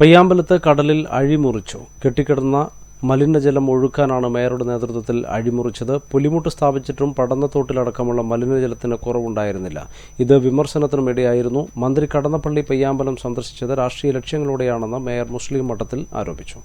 പയ്യാമ്പലത്ത് കടലിൽ അഴിമുറിച്ചു കെട്ടിക്കിടന്ന മലിനജലം ഒഴുക്കാനാണ് മേയറുടെ നേതൃത്വത്തിൽ അഴിമുറിച്ചത് പുലിമുട്ട് സ്ഥാപിച്ചിട്ടും പടന്നത്തോട്ടിലടക്കമുള്ള മലിനജലത്തിന് കുറവുണ്ടായിരുന്നില്ല. ഇത് വിമർശനത്തിനുമിടെയായിരുന്നു മന്ത്രി കടന്നപ്പള്ളി പയ്യാമ്പലം സന്ദർശിച്ചത് രാഷ്ട്രീയ ലക്ഷ്യങ്ങളോടെയാണെന്ന് മേയർ മുസ്ലിം മഠത്തിൽ ആരോപിച്ചു.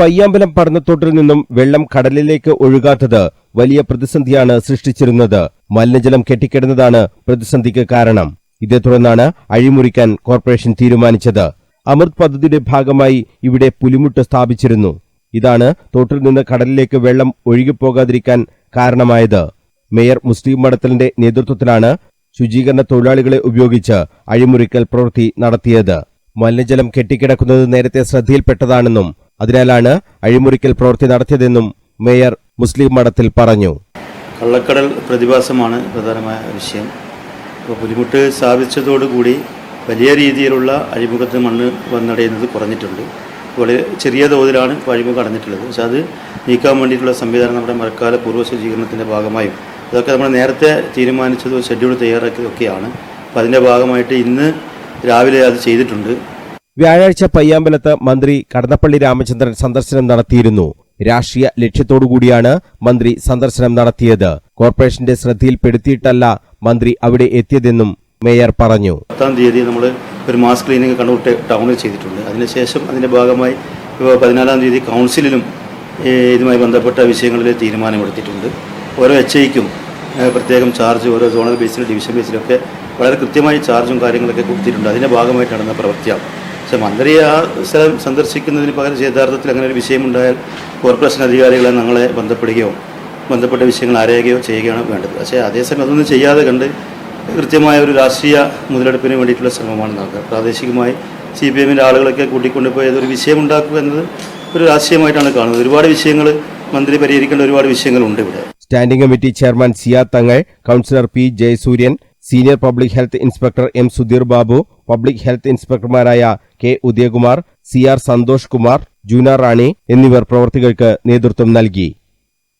പയ്യാമ്പലം പടന്നത്തോട്ടിൽ നിന്നും വെള്ളം കടലിലേക്ക് ഒഴുകാത്തത് വലിയ പ്രതിസന്ധിയാണ് സൃഷ്ടിച്ചിരുന്നത്. മലിനജലം കെട്ടിക്കിടന്നതാണ് പ്രതിസന്ധിക്ക് കാരണം. ഇതേ തുടർന്നാണ് അഴിമുറിക്കാൻ കോർപ്പറേഷൻ തീരുമാനിച്ചത്. അമൃത് പദ്ധതിയുടെ ഭാഗമായി ഇവിടെ പുലിമുട്ട് സ്ഥാപിച്ചിരുന്നു. ഇതാണ് തോട്ടിൽ നിന്ന് കടലിലേക്ക് വെള്ളം ഒഴുകിപ്പോകാതിരിക്കാൻ കാരണമായത്. മേയർ മുസ്ലിം മഠത്തലിന്റെ നേതൃത്വത്തിലാണ് ശുചീകരണ തൊഴിലാളികളെ ഉപയോഗിച്ച് അഴിമുറിക്കൽ പ്രവൃത്തി നടത്തിയത്. മലിനജലം കെട്ടിക്കിടക്കുന്നത് നേരത്തെ ശ്രദ്ധയിൽപ്പെട്ടതാണെന്നും അതിനാലാണ് അഴിമുറിക്കൽ പ്രവൃത്തി നടത്തിയതെന്നും മേയർ മുസ്ലിം മഠത്തിൽ പറഞ്ഞു. കള്ളക്കടൽ പ്രതിഭാസമാണ് പ്രധാനമായ വിഷയം. ബുദ്ധിമുട്ട് സ്ഥാപിച്ചതോടുകൂടി വലിയ രീതിയിലുള്ള അഴിമുഖത്ത് മണ്ണ് വന്നടയുന്നത് കുറഞ്ഞിട്ടുണ്ട്. വളരെ ചെറിയ തോതിലാണ് ഇപ്പോൾ അഴിമുഖം അടഞ്ഞിട്ടുള്ളത്. പക്ഷെ അത് നീക്കാൻ വേണ്ടിയിട്ടുള്ള സംവിധാനം നമ്മുടെ മഴക്കാല പൂർവ ശുചീകരണത്തിന്റെ ഭാഗമായും അതൊക്കെ നമ്മൾ നേരത്തെ തീരുമാനിച്ചത് ഷെഡ്യൂൾ തയ്യാറാക്കിയതൊക്കെയാണ് അപ്പോൾ അതിന്റെ ഭാഗമായിട്ട് ഇന്ന് രാവിലെ അത് ചെയ്തിട്ടുണ്ട്. വ്യാഴാഴ്ച പയ്യാമ്പലത്ത് മന്ത്രി കടന്നപ്പള്ളി രാമചന്ദ്രൻ സന്ദർശനം നടത്തിയിരുന്നു. രാഷ്ട്രീയ ലക്ഷ്യത്തോടുകൂടിയാണ് മന്ത്രി സന്ദർശനം നടത്തിയത്. കോർപ്പറേഷന്റെ ശ്രദ്ധയിൽപ്പെടുത്തിയിട്ടല്ല മന്ത്രി അവിടെ എത്തിയതെന്നും മേയർ പറഞ്ഞു. പത്താം തീയതി നമ്മൾ ഒരു മാസ് ക്ലീനിങ് കണ്ണൂർ ടൗണിൽ ചെയ്തിട്ടുണ്ട്. അതിനുശേഷം അതിന്റെ ഭാഗമായി ഇപ്പോൾ പതിനാലാം തീയതി കൗൺസിലിലും ഇതുമായി ബന്ധപ്പെട്ട വിഷയങ്ങളിൽ തീരുമാനമെടുത്തിട്ടുണ്ട്. ഓരോ എച്ച് ഐക്കും പ്രത്യേകം ചാർജ് ഓരോ സോണൽ ബേസിലും ഡിവിഷൻ ബേസിലൊക്കെ വളരെ കൃത്യമായി ചാർജും കാര്യങ്ങളൊക്കെ കൊടുത്തിട്ടുണ്ട്. അതിന്റെ ഭാഗമായിട്ട് നടന്ന പ്രവൃത്തിയാണ്. പക്ഷേ മന്ത്രി ആ സ്ഥലം സന്ദർശിക്കുന്നതിന് പകരം യഥാർത്ഥത്തിൽ അങ്ങനെ ഒരു വിഷയമുണ്ടായാൽ കോർപ്പറേഷൻ അധികാരികളെ ഞങ്ങളെ ബന്ധപ്പെടുകയോ ബന്ധപ്പെട്ട വിഷയങ്ങൾ ആരെയൊക്കെയോ ചെയ്യുകയാണ് വേണ്ടത്. പക്ഷേ അതേസമയം അതൊന്നും ചെയ്യാതെ കണ്ട് കൃത്യമായ ഒരു രാഷ്ട്രീയ മുതലെടുപ്പിന് വേണ്ടിയിട്ടുള്ള ശ്രമമാണ് നടക്കുക. പ്രാദേശികമായി സി പി എമ്മിന്റെ ആളുകളൊക്കെ കൂട്ടിക്കൊണ്ടുപോയത് ഒരു വിഷയമുണ്ടാക്കുക എന്നത് ഒരു രാഷ്ട്രീയമായിട്ടാണ് കാണുന്നത്. ഒരുപാട് വിഷയങ്ങൾ മന്ത്രി പരിഹരിക്കേണ്ട ഒരുപാട് വിഷയങ്ങളുണ്ട് ഇവിടെ. Standing committee chairman Siya Thangal councillor P Jayasuryan senior public health inspector M Sudheer Babu public health ഇൻസ്പെക്ടർമാരായ K Udayakumar C R Santhosh Kumar Juna Rani എന്നിവർ പ്രവർത്തികൾക്ക് നേതൃത്വം നൽകി.